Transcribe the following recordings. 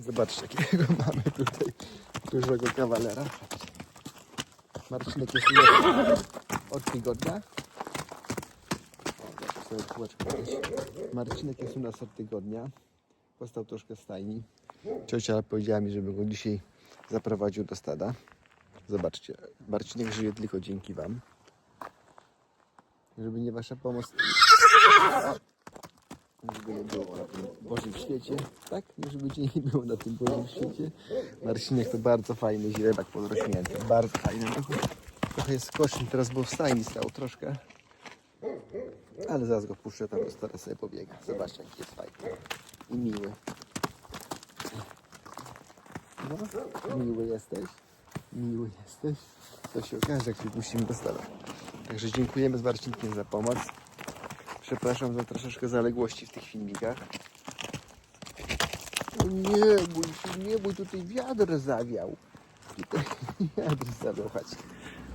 Zobaczcie, jakiego mamy tutaj dużego kawalera. Marcinek jest od tygodnia. Marcinek jest u nas od tygodnia. Postał troszkę stajni. Ciocia powiedziała mi, żeby go dzisiaj zaprowadził do stada. Zobaczcie, Marcinek żyje tylko dzięki Wam. Żeby nie Wasza pomoc, żeby nie było na tym Bożym świecie, tak? Żeby Cię nie było na tym Bożym świecie. Marcinek to bardzo fajny źrebak podrośnięty, bardzo fajny. Trochę jest skoczny teraz, bo w stajni stał troszkę. Ale zaraz go puszczę tam, to teraz sobie pobiega. Zobaczcie, jaki jest fajny i miły. No, miły jesteś, miły jesteś. To się okaże, jak się puścimy do stada. Także dziękujemy z Marcinkiem za pomoc. Przepraszam za troszeczkę zaległości w tych filmikach. Nie bój się, nie bój, tutaj wiatr zawiał. Tutaj wiatr zawiał, chodź.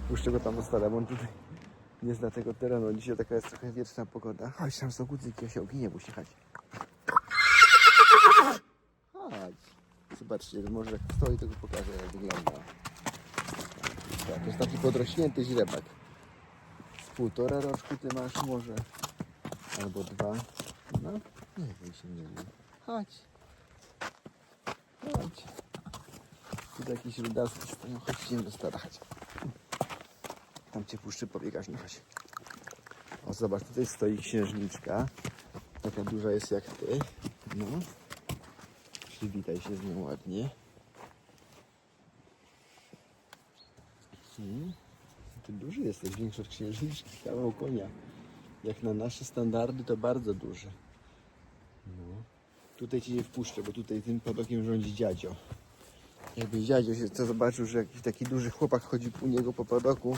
Puszczę go tam bo on tutaj nie zna tego terenu. Dzisiaj taka jest trochę wietrzna pogoda. Chodź, tam są kucyki, osiołki, nie bój się, chodź. Chodź. Zobaczcie, może jak stoi, to go pokażę, jak wygląda. Tak, to jest taki podrośnięty źrebak. Z półtora roczku ty masz może. Albo dwa. No, nie bój się, nie bój. Chodź. Chodź. Tu jakieś rudaski stoją. Chodź, idziemy do stada, chodź. Tam cię puszczy, pobiegasz, no chodź. O, zobacz, tutaj stoi księżniczka. Taka duża jest jak ty. No. Przywitaj się z nią ładnie. Hmm. Ty duży jesteś, większy od księżniczki, kawał konia. Jak na nasze standardy to bardzo duży. Tutaj ci nie wpuszczę, bo tutaj tym padokiem rządzi dziadzio. Jakby dziadzio się co zobaczył, że jakiś taki duży chłopak chodzi u niego po padoku,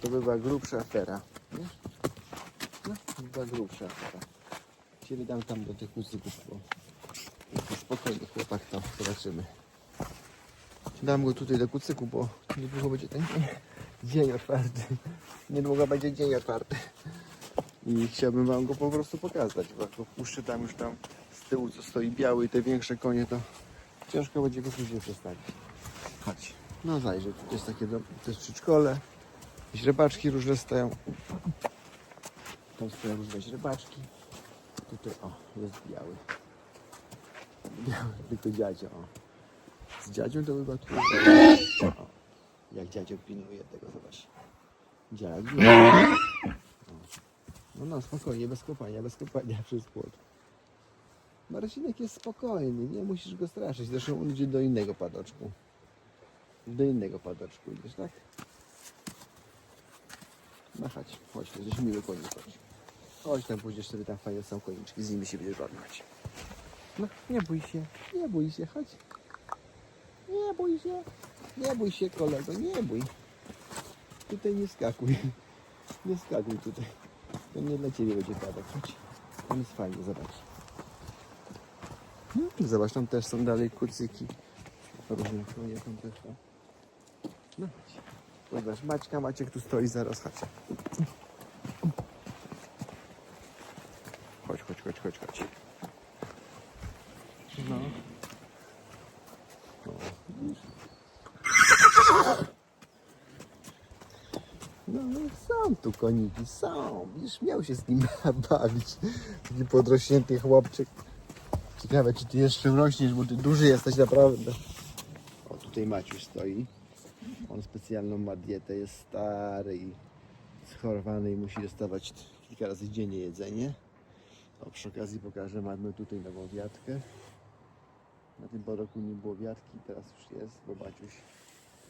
to by była grubsza afera. Nie? No, by była grubsza afera. Cię wydam tam do tych kucyków, bo spokojny chłopak to zobaczymy. Dam go tutaj do kucyku, bo niedługo będzie ten dzień otwarty. Niedługo będzie dzień otwarty. I chciałbym wam go po prostu pokazać, bo go puszczę tam już tam tyłu, co stoi biały i te większe konie, to ciężko będzie go później przestawić. Chodź. No zajrzyj, tu jest takie, dom- to jest przedszkole. Źrebaczki różne stoją. Tam stoją różne źrebaczki. Tutaj, o, jest biały. Biały, tylko dziadzio, o. Z dziadzią to chyba tu. O, jak dziadzio pilnuje tego, zobacz. Dziadzio. No, no, spokojnie, bez kopania, bez kopania płot. Marcinek jest spokojny, nie musisz go straszyć. Zresztą on idzie do innego padoczku. Do innego padoczku idziesz, tak? No chodź, to jest miły konik, chodź. Chodź tam pójdziesz sobie, tam fajne są koniczki, z nimi się będziesz chodź. No, nie bój się, nie bój się, chodź. Nie bój się, nie bój się kolego, nie bój. Tutaj nie skakuj, nie skakuj tutaj. To nie dla ciebie będzie padać, chodź. Tam jest fajnie, zobacz. No, zobacz, tam też są dalej kucyki. Różne konie tam też. No chodź. Zobacz, Maćka, Maciek tu stoi, zaraz chodź. Chodź, chodź, chodź, chodź, chodź. No. O, widzisz? No, są tu koniki, są. Widzisz, miał się z nim bawić. Taki podrośnięty chłopczyk. Ciekawe, czy ty jeszcze rośniesz, bo ty duży jesteś naprawdę. O, tutaj Maciuś stoi. On specjalną ma dietę, jest stary i schorowany i musi dostawać kilka razy dziennie jedzenie. O, przy okazji pokażę, mamy tutaj nową wiatkę. Na tym roku nie było wiatki, teraz już jest, bo Maciuś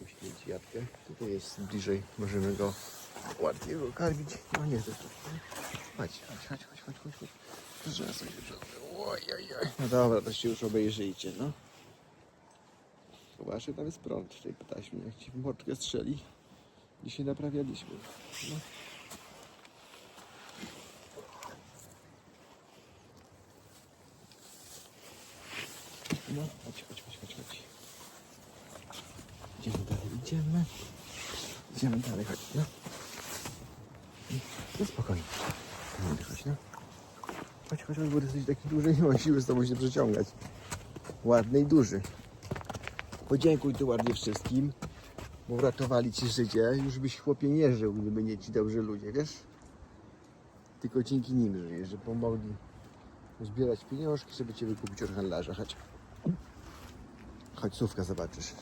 uświęci jatkę. Tutaj jest bliżej, możemy go ładnie go karmić. No nie, to jest Chodź, chodź, chodź, chodź, chodź, chodź. Że. No dobra, to się już obejrzyjcie, no. Zobaczcie, tam jest prąd w tej taśmie. Jak ci w moczkę strzeli, dzisiaj naprawialiśmy. No. No, chodź, chodź, chodź, chodź, chodź. Idziemy dalej, idziemy. Idziemy dalej, chodź, no. No spokojnie. Chodź, no. Chodź, chodź, bo jesteś taki duży, nie mam siły z tobą się przeciągać. ładny i duży. Podziękuj tu ładnie wszystkim, bo uratowali ci życie. Już byś chłopie nie żył, gdyby nie ci dobrzy ludzie, wiesz? Tylko dzięki nim żyjesz, że pomogli zbierać pieniążki, żeby cię wykupić od handlarza. Chodź. Chodź, słówka zobaczysz.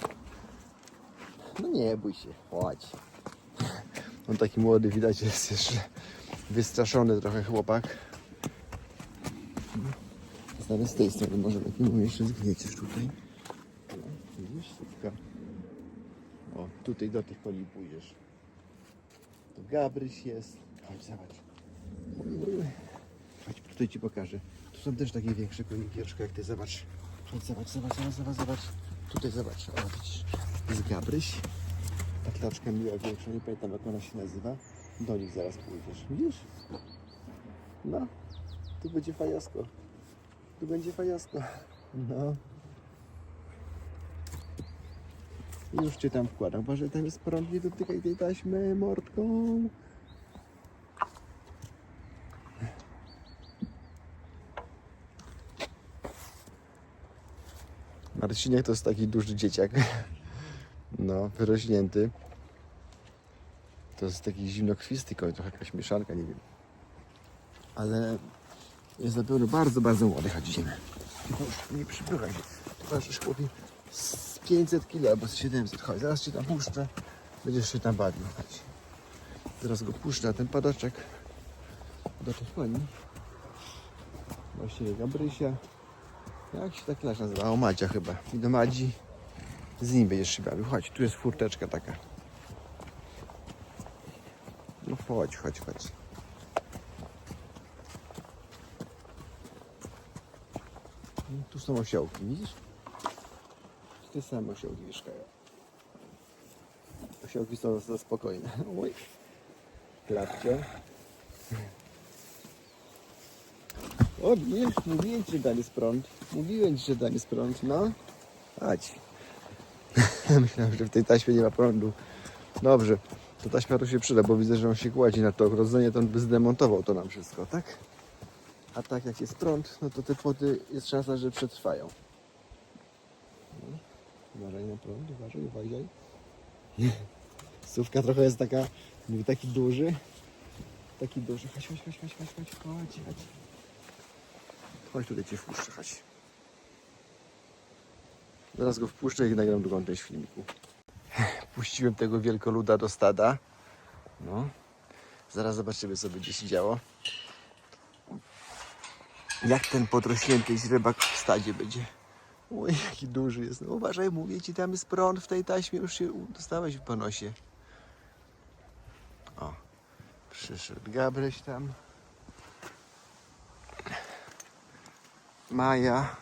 No nie bój się, chodź. On taki młody, widać, jest jeszcze wystraszony trochę chłopak. Znamy z tej strony, może lepiej mu jeszcze zgnieciesz tutaj. Widzisz, słówka. O, tutaj do tych koni pójdziesz. Tu Gabryś jest. Chodź, zobacz. Chodź, tutaj ci pokażę. Tu są też takie większe koniki, jak ty zobacz. Chodź, zobacz, zobacz, zobacz, zobacz, zobacz. Tutaj zobacz, o widzisz, jest Gabryś. Ta klaczka miła większa, nie pamiętam jak ona się nazywa. Do nich zaraz pójdziesz, widzisz? No, tu będzie fajasko. Tu będzie fajasko. No. Już cię tam wkładam. Uważaj, tam jest prąd, nie dotykaj tej taśmy mordką. Marcinek to jest taki duży dzieciak. No, wyrośnięty. To jest taki zimnokrwisty koń, trochę jakaś mieszanka, nie wiem. Ale jest na pewno bardzo, bardzo młody. Chodź, idziemy. Tylko już nie przypychaj się. Towarzysz chłopie z 500 kg albo z 700. Chodź, zaraz cię tam puszczę. Będziesz się tam bawił. Chodź. Zaraz go puszczę na ten padaczek. Tych koni. Właściwie Gabrysia. Jak się ta klasz nazywa? O, Madzia chyba. I do Madzi z nim będziesz się bawił. Chodź, tu jest furteczka taka. No chodź, chodź, chodź. Tu są osiołki, widzisz? Te same osiołki mieszkają. Osiołki są za spokojne. Oj. Klapcie. O, widzisz? Mówiłem ci, że tam prąd. Mówiłem ci, że tam prąd, no. Chodź. Myślałem, że w tej taśmie nie ma prądu. Dobrze. To taśma tu się przyda, bo widzę, że on się kładzi na to ogrodzenie, to on by zdemontował to nam wszystko, tak? A tak jak jest prąd, no to te płoty jest szansa, że przetrwają. No. Uważaj na prąd, uważaj, uważaj. Słówka trochę jest taka, mówię, taki duży. Taki duży. Chodź, chodź, chodź, chodź, chodź, chodź, chodź, chodź. Chodź tutaj cię wpuszczę, chodź. Zaraz go wpuszczę i nagram drugą część filmiku. Puściłem tego wielkoluda do stada. No. Zaraz zobaczymy, co będzie się działo. Jak ten podrośnięty źrebak w stadzie będzie. Oj, jaki duży jest. No, uważaj, mówię ci, tam jest prąd w tej taśmie, już się dostałeś w ponosie. O, przyszedł Gabryś tam. Maja.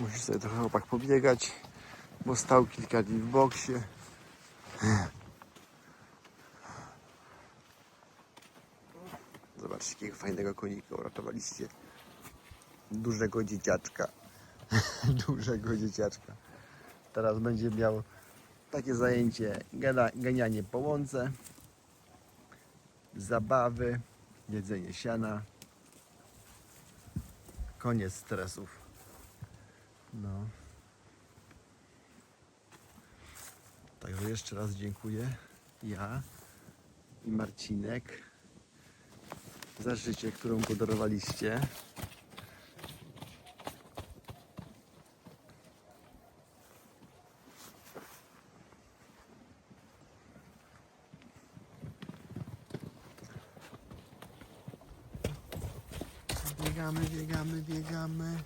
Musi sobie trochę chłopak pobiegać, bo stał kilka dni w boksie. Zobaczcie, jakiego fajnego konika uratowaliście. Dużego dzieciaczka. Dużego dzieciaczka. Teraz będzie miał takie zajęcie gada- ganianie po łące, zabawy, jedzenie siana, koniec stresów. No. Jeszcze raz dziękuję ja i Marcinek za życie, którą podarowaliście. Biegamy, biegamy, biegamy.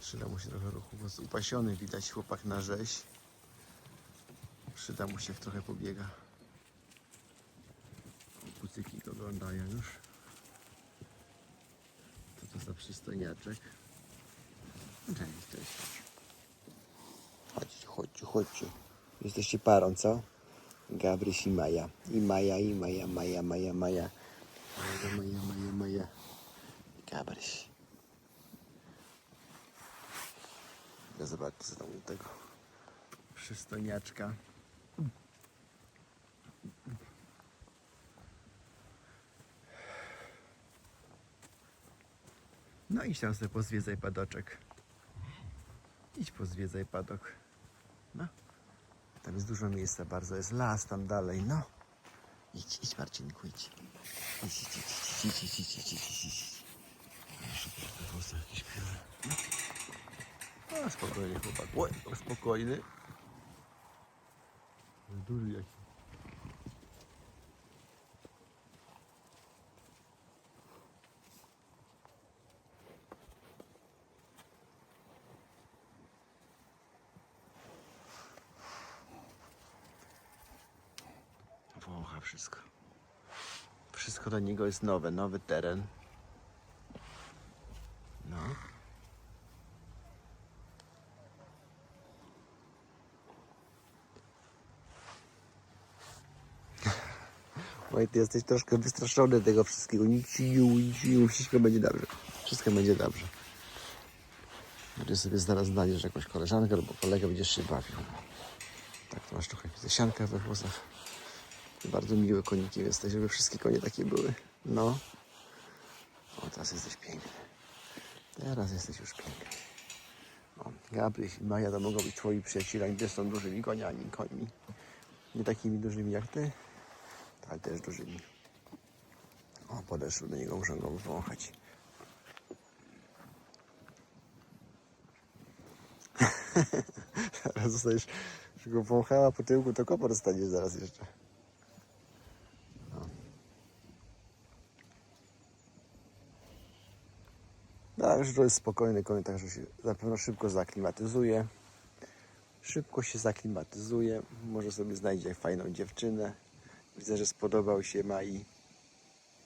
Przyda mu się trochę ruchu, bo jest upasiony, widać chłopak na rzeź. Przyda mu się, jak trochę pobiega. Kucyki go oglądają już. Co to za przystojniaczek? Cześć, cześć. Chodźcie, chodźcie, chodźcie. Jesteście parą, co? Gabryś i Maja. I Maja, i Maja, Maja, Maja, Maja. Maja, Maja, Maja, Maja. Gabryś. Ja zobaczcie, co tam u tego przystojniaczka. No idź tam sobie pozwiedzaj padoczek. Idź pozwiedzaj padok. No. Tam jest dużo miejsca bardzo. Jest las tam dalej, no. Idź, idź Marcinku, idź. Idź, idź, idź, idź, idź, idź, idź, idź, idź. Jeszcze trochę włosy jakieś biorę. No. Spokojnie chłopak. Oj, spokojny. Duży jaki. Wącha wszystko. Wszystko dla niego jest nowe, nowy teren. No. Oj, ty jesteś troszkę wystraszony tego wszystkiego. Nic ci nie mówi, nic ci nie mówi, wszystko będzie dobrze. Wszystko będzie dobrze. Ty sobie zaraz znajdziesz jakąś koleżankę albo kolegę, będziesz się bawił. Tak, to masz trochę siankę we włosach. Bardzo miły konikiem jesteś, żeby wszystkie konie takie były. No. O, teraz jesteś piękny. Teraz jesteś już piękny. O, Gabryś i Maja to mogą być twoi przyjaciele, nie są dużymi koniami, końmi. Nie takimi dużymi jak ty, ale też dużymi. O, podeszły do niego, muszę go wąchać. Zaraz zostajesz, że go wąchała po tyłku, to kopo dostaniesz zaraz jeszcze. Już to jest spokojny koń, także się na pewno szybko zaklimatyzuje. Szybko się zaklimatyzuje. Może sobie znajdzie fajną dziewczynę. Widzę, że spodobał się Mai.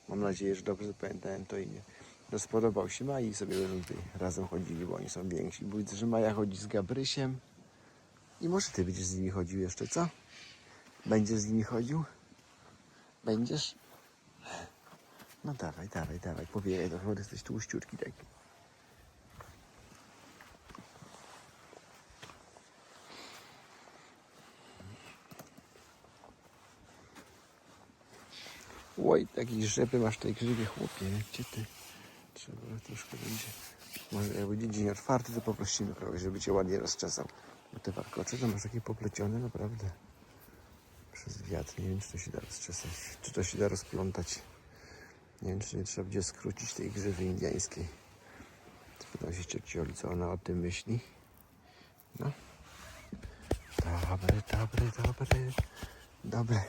Mam nadzieję, że dobrze pamiętałem to imię. Że spodobał się Mai i sobie będą tutaj razem chodzili, bo oni są więksi. Bo widzę, że Maja chodzi z Gabrysiem. I może ty będziesz z nimi chodził jeszcze, co? Będziesz z nimi chodził? Będziesz? No dawaj, dawaj, dawaj, pobiegaj trochę, bo ty jesteś tłuściutki taki. Oj, jakieś rzepy masz tej grzywie, chłopie, gdzie ty? Trzeba troszkę będzie. Może jak będzie dzień otwarty, to poprosimy kogoś, żeby cię ładnie rozczesał. Bo te warkocze to masz takie poplecione, naprawdę. Przez wiatr, nie wiem, czy to się da rozczesać, czy to się da rozplątać. Nie wiem, czy nie trzeba będzie skrócić tej grzywy indyjskiej. Spytam się cioci Oli, co ona o tym myśli. No. Dobry, dobry, dobry, dobry.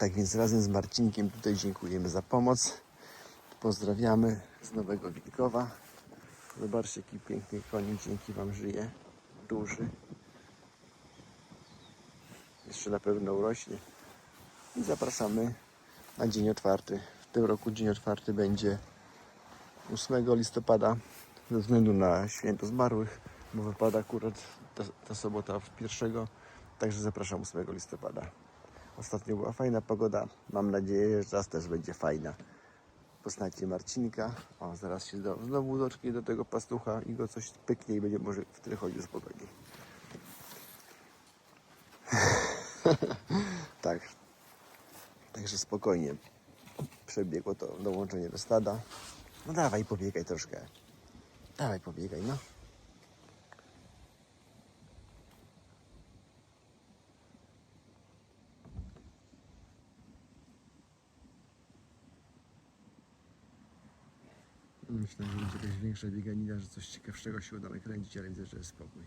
Tak więc razem z Marcinkiem tutaj dziękujemy za pomoc. Pozdrawiamy z Nowego Wilkowa. Zobaczcie, jaki piękny konik dzięki Wam żyje. Duży. Jeszcze na pewno urośnie. I zapraszamy na dzień otwarty. W tym roku dzień otwarty będzie 8 listopada ze względu na święto zmarłych, bo wypada akurat ta, ta sobota w pierwszego. Także zapraszam 8 listopada. Ostatnio była fajna pogoda. Mam nadzieję, że teraz też będzie fajna. Poznajcie Marcinka. O, zaraz się do, znowu doczknie do tego pastucha i go coś pyknie i będzie może wtedy chodził spokojnie. tak. Także spokojnie przebiegło to dołączenie do stada. No dawaj, pobiegaj troszkę. Dawaj, pobiegaj, no. Myślę, że będzie jakaś większa bieganina, że coś ciekawszego się uda nakręcić, ale widzę, że jest spokój.